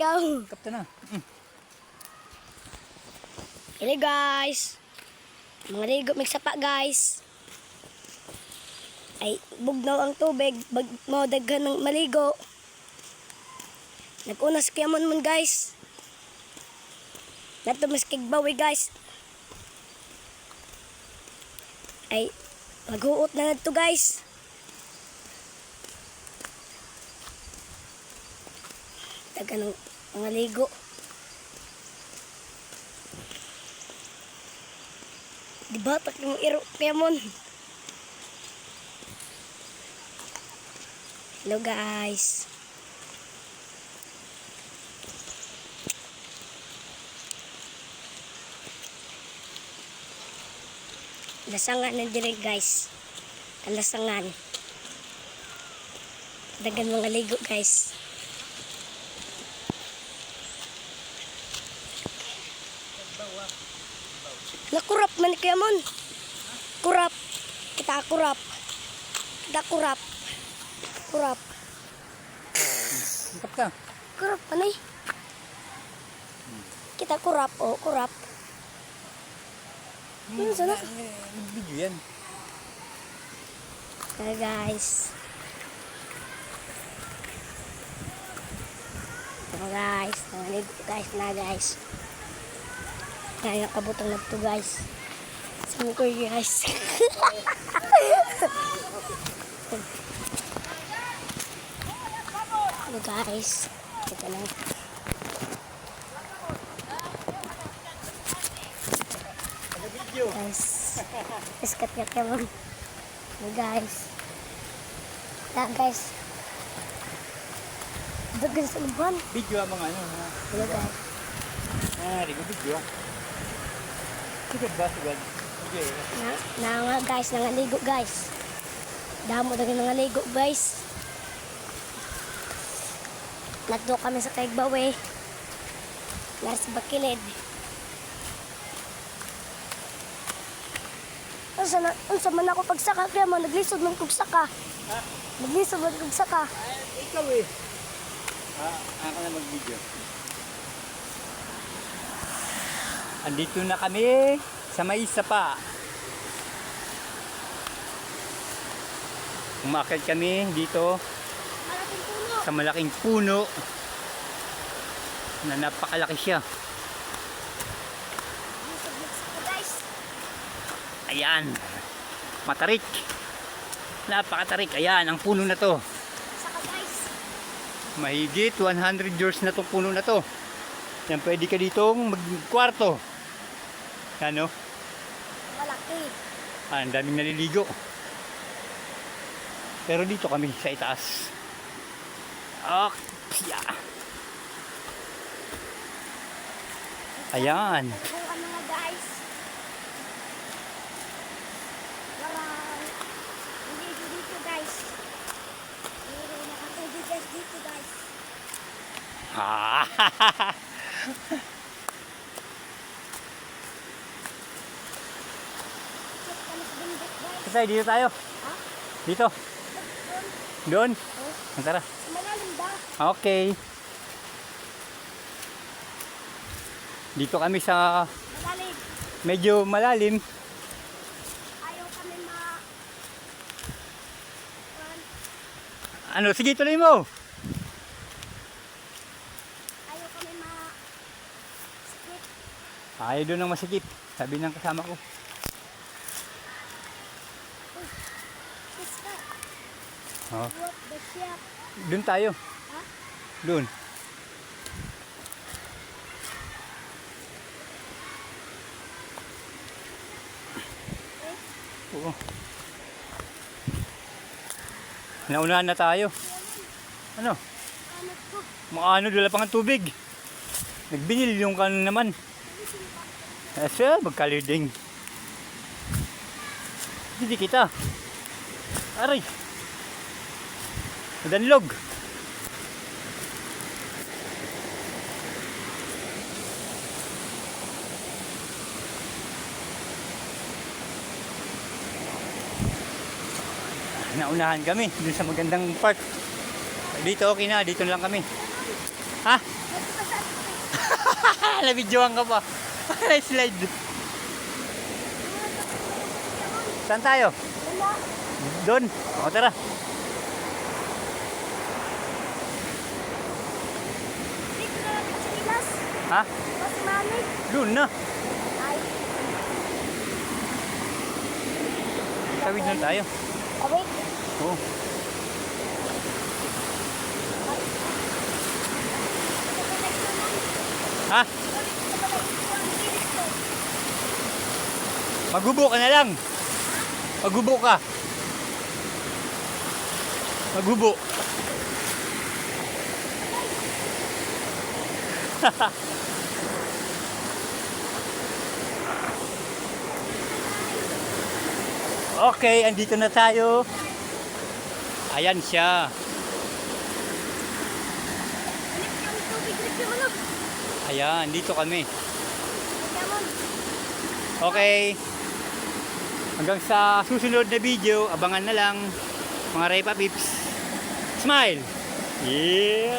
ikaw. Kapta na. Mm. Hello guys. Mga ligo, magsapa guys. Ay, bugnaw ang tubig. Bag, daghan ng maligo. Nag-unas kaya mon mon guys. Nato mas kigbawi guys. Ay, maghuot na to guys. Daghan ng mga ligo. Di ba? Tatlong iro kaya mon. Hello guys. Lasangan na dire guys. Kalasangan. Dagan mga ligo guys. Nakurap man kaya mon. Kurap. Kita kurap. Kita kurap. Kurap. Kapta. Kurap anay. Kita kurap oh, kurap. Ano sana? Video yan. Kaya guys. Ito guys, nangalig guys na guys. Kaya kabutang na to guys. Sabi ko guys. Ito guys. Ito lang. Guys. Iskat ka kaya Hey guys. Ta guys. Dagan sa uban. Video ang mga ano. Hello guys. Ah, di ko video. Sugad ba? Sugad. Sige. Na, na nga guys, nangaligo guys. Damo dagan nangaligo guys. Nagdo kami sa Kaigbawe. Nasa Bakilid. Unsa na unsa man ako pagsaka kaya mo naglisod man kog saka. Naglisod man kog saka. Ikaw eh. Ah, ako na mag-video. Andito na kami sa may isa pa. Umakit kami dito Malaking puno. sa malaking puno na napakalaki siya. Ayan. Matarik. Napakatarik. Ayan, ang puno na to. Mahigit 100 years na to puno na to. Yan, pwede ka ditong magkwarto. Ano? Malaki. Ah, ang daming naliligo. Pero dito kami sa itaas. Oh, yeah. Ayan. Kung ano nga guys. Parang hindi ito dito guys. Pero nakatubig guys dito guys. Ah, Check kami sa tayo, dito tayo. Ha? Dito. Doon. Doon. Tara. malalim ba? Okay. Dito kami sa Malalim. medyo malalim. Ayaw kami ma... Ano, sige tuloy mo. Ayaw kami ma... Skip. Ayaw doon ng masikip. Sabi ng kasama ko. Oh, doon tayo. Ha? Doon. Oo. Naunahan na tayo. Ano? Anak ko. Mga ano, dala pang tubig. Nagbinil yung kan naman. Asa, magkaliding. Hindi kita. Aray. Nadanlog. Naunahan kami dun sa magandang park. Dito okay na, dito lang kami. Ha? Ito Nabidyoan ka pa. slide. Saan tayo? Doon. O tara. Dito na natin sa ilas. Ha? Mas manik. Doon na. Ay. Tawid na tayo. Awit. Oo. Ha? Magubo ka na lang. Magubo ka. Magubo. okay, andito na tayo. Ayan siya. Ayan, dito kami. Okay. Hanggang sa susunod na video, abangan na lang mga Repa Pips. Smile! Yeah!